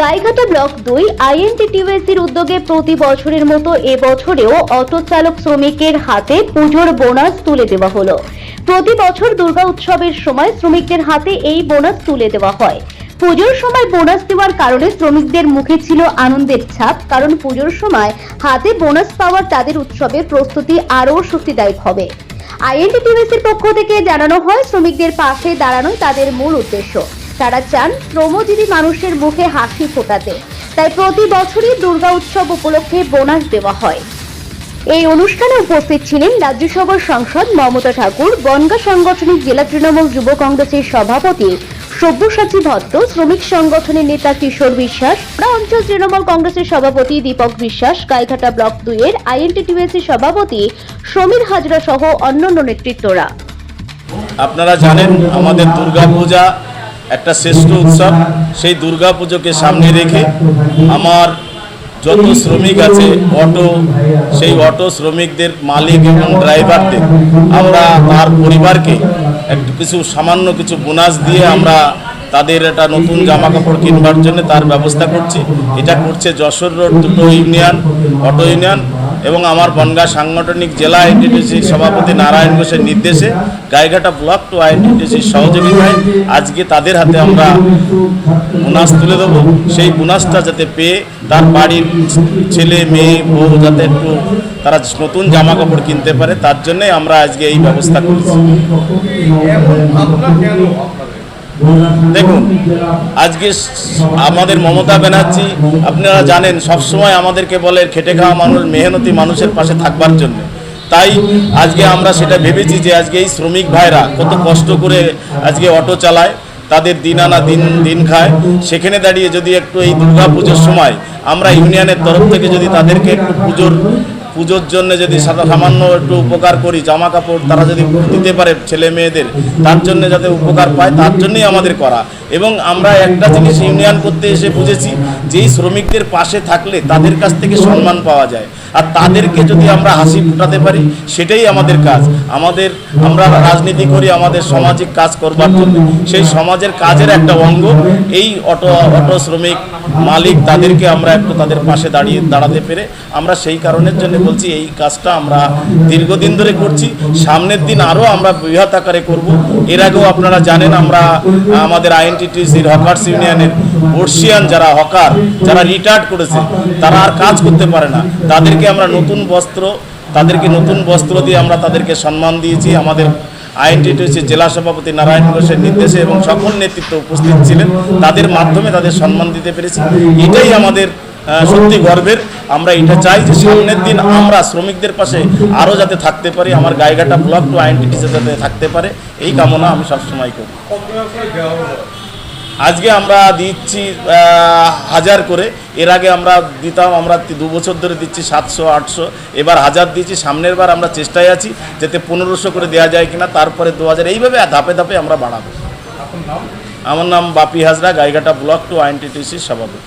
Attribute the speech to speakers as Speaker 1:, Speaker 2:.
Speaker 1: Gaighata block দুই আইএনটিটিউএসির উদ্যোগে প্রতি বছরের মতো এবছরেও অটো চালক শ্রমিকের হাতে পুজোর বোনাস তুলে দেওয়া হলো। প্রতি বছর দুর্গা উৎসবের সময় শ্রমিকদের হাতে এই বোনাস তুলে দেওয়া হয়। পুজোর সময় বোনাস দেওয়ার কারণে শ্রমিকদের মুখে ছিল আনন্দের ছাপ, কারণ পুজোর সময় হাতে বোনাস পাওয়ার তাদের উৎসবের প্রস্তুতি আরও শক্তিদায়ক হবে। আইএনটিটিউএসির পক্ষ থেকে জানানো হয়, শ্রমিকদের পাশে দাঁড়ানোই তাদের মূল উদ্দেশ্য। তারা চান শ্রমজীবী মানুষের মুখে হাসি ফোটাতে। তাই প্রতি বছরই দুর্গা উৎসব উপলক্ষে বোনাস দেওয়া হয়। এই অনুষ্ঠানে উপস্থিত ছিলেন রাজ্যসভার সাংসদ মমতা ঠাকুর, বনগা সাংগঠনিক জেলা তৃণমূল যুব কংগ্রেসের সভাপতি সব্যসাচী ভট্ট, শ্রমিক সংগঠনের নেতা কিশোর বিশ্বাস অঞ্চল তৃণমূল কংগ্রেসের সভাপতি দীপক বিশ্বাস, গাইঘাটা ব্লক দুইয়ের আইএনটিটিউএসি সভাপতি সমীর হাজরা সহ অন্যান্য নেতৃত্বরা।
Speaker 2: আপনারা জানেন আমাদের দুর্গাপূজা একটা শ্রেষ্ঠ উৎসব, সেই দুর্গা পুজোকে সামনে রেখে আমার যত শ্রমিক আছে, অটো, সেই অটো শ্রমিকদের মালিক এবং ড্রাইভারদের, আমরা তার পরিবারকে একটু কিছু সামান্য কিছু বোনাস দিয়ে আমরা তাদের একটা নতুন জামা কাপড় কিনবার জন্য তার ব্যবস্থা করছি। এটা করছে যশোর রোড দুটো ইউনিয়ন, অটো ইউনিয়ন এবং আমার বনগা সাংগঠনিক জেলা আইনটিটিসির সভাপতি নারায়ণ ঘোষের নির্দেশে গাইঘাটা ব্লক টু আইনটিটিসির সহযোগিতায় আজকে তাদের হাতে আমরা বোনাস তুলে দেবো। সেই বোনাসটা যাতে পেয়ে তার বাড়ির ছেলে, মেয়ে, বউ যাতে একটু তারা নতুন জামা কাপড় কিনতে পারে, তার জন্যই আমরা আজকে এই ব্যবস্থা করেছি। দেখুন, আজকে আমাদের মমতা ব্যানার্জি, আপনারা জানেন, সবসময় আমাদেরকে বলে খেটে খাওয়া মানুষ, মেহনতি মানুষের পাশে থাকবার জন্য। তাই আজকে আমরা সেটা ভেবেছি যে আজকে এই শ্রমিক ভাইরা কত কষ্ট করে আজকে অটো চালায়, তাদের দিন আনা দিন দিন খায়। সেখানে দাঁড়িয়ে যদি একটু এই দুর্গা পুজোর সময় আমরা ইউনিয়নের তরফ থেকে যদি তাদেরকে একটু পুজোর পুজোর জন্য যদি সামান্য একটু উপকার করি, জামা কাপড় তারা যদি দিতে পারে ছেলে মেয়েদের, তার জন্য যাতে উপকার পায়, তার জন্যই আমাদের করা। এবং আমরা একটা জিনিস ইউনিয়ন করতে এসে বুঝেছি যে শ্রমিকদের পাশে থাকলে তাদের কাছ থেকে সম্মান পাওয়া যায়। আর তাদেরকে যদি আমরা হাসি ফোটাতে পারি, সেটাই আমাদের কাজ। আমাদের, আমরা রাজনীতি করি, আমাদের সামাজিক কাজ করবার জন্য। সেই সমাজের কাজের একটা অঙ্গ, এই অটো অটো শ্রমিক মালিক তাদেরকে আমরা একটু তাদের পাশে দাঁড়িয়ে, দাঁড়াতে পেরে আমরা সেই কারণের জন্য বলছি, এই কাজটা আমরা দীর্ঘদিন ধরে করছি। সামনের দিন আরও আমরা বৃহৎ আকারে করব। এর আগেও আপনারা জানেন, আমরা আমাদের আইএনটিটিসির হকার্স ইউনিয়নের বর্ষিয়ান যারা হকার যারা রিটায়ার্ড করেছে, তারা আর কাজ করতে পারে না। তাদেরকে আমরা নতুন বস্ত্র, তাদেরকে নতুন বস্ত্র দিয়ে আমরা তাদেরকে সম্মান দিয়েছি। আমাদের আইএনটিটিসি জেলা সভাপতি নারায়ণ ঘোষের নির্দেশে এবং সকল নেতৃত্ব উপস্থিত ছিলেন। তাদের মাধ্যমে তাদের সম্মান দিতে পেরেছি। এটাই আমাদের সত্যি গর্বের। আমরা এটা চাই যে সামনের দিন আমরা শ্রমিকদের পাশে আরও যাতে থাকতে পারি। আমার গাইঘাটা ব্লক টু আইএনটিটিসি যাতে থাকতে পারে। এই কামনা আমি সবসময় করি। আজকে আমরা দিচ্ছি হাজার করে। এর আগে আমরা দিতাম আমরা দু বছর ধরে দিচ্ছি সাতশো আটশো। এবার হাজার দিচ্ছি সামনের বার আমরা চেষ্টায় আছি যাতে পনেরোশো করে দেওয়া যায় কিনা তারপরে দু হাজার। এইভাবে ধাপে ধাপে আমরা বাড়াবো। আমার নাম বাপি হাজরা গাইঘাটা ব্লক টু আইএনটিটিসির সভাপতি।